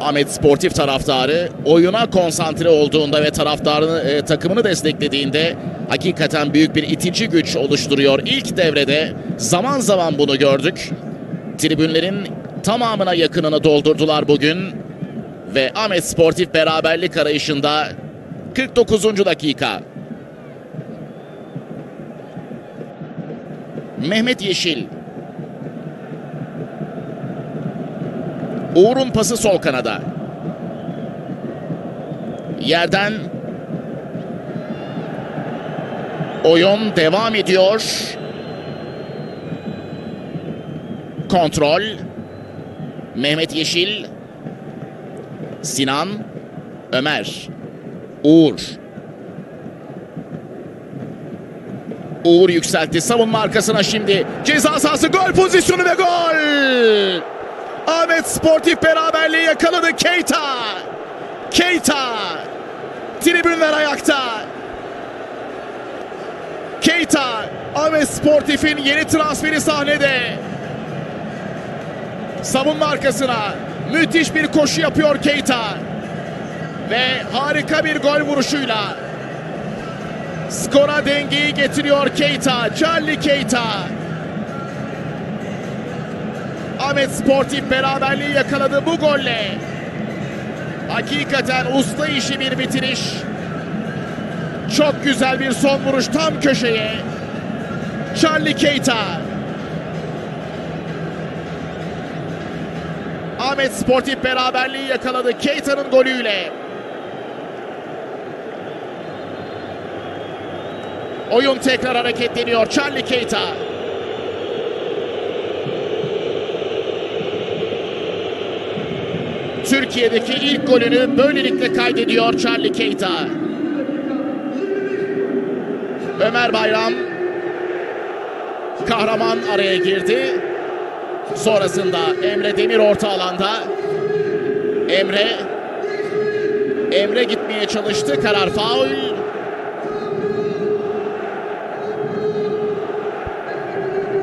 Ahmet Sportif taraftarı oyuna konsantre olduğunda ve taraftarını e, takımını desteklediğinde hakikaten büyük bir itici güç oluşturuyor. İlk devrede zaman zaman bunu gördük. Tribünlerin tamamına yakınını doldurdular bugün ve Ahmet Sportif beraberlik arayışında 49. dakika. Mehmet Yeşil. Uğur'un pası sol kanada. Yerden oyun devam ediyor. Kontrol. Mehmet Yeşil. Sinan. Ömer. Uğur. Uğur yükseltti. Savunma arkasına şimdi. Ceza sahası gol pozisyonu ve gol. Ahmet Sportif beraberliği yakaladı. Keita. Keita. Tribünler ayakta. Keita. Ahmet Sportif'in yeni transferi sahnede. Savunma arkasına müthiş bir koşu yapıyor Keita. Ve harika bir gol vuruşuyla skora dengeyi getiriyor Keita. Charlie Keita. Ahmet Sportif beraberliği yakaladı bu golle. Hakikaten usta işi bir bitiriş. Çok güzel bir son vuruş tam köşeye. Charlie Keita. Ahmet Sportif beraberliği yakaladı Keita'nın golüyle. Oyun tekrar hareketleniyor. Charlie Keita. Türkiye'deki ilk golünü böylelikle kaydediyor Charlie Keita. Ömer Bayram kahraman araya girdi. Sonrasında Emre Demir orta alanda. Emre Emre gitmeye çalıştı. Karar faul.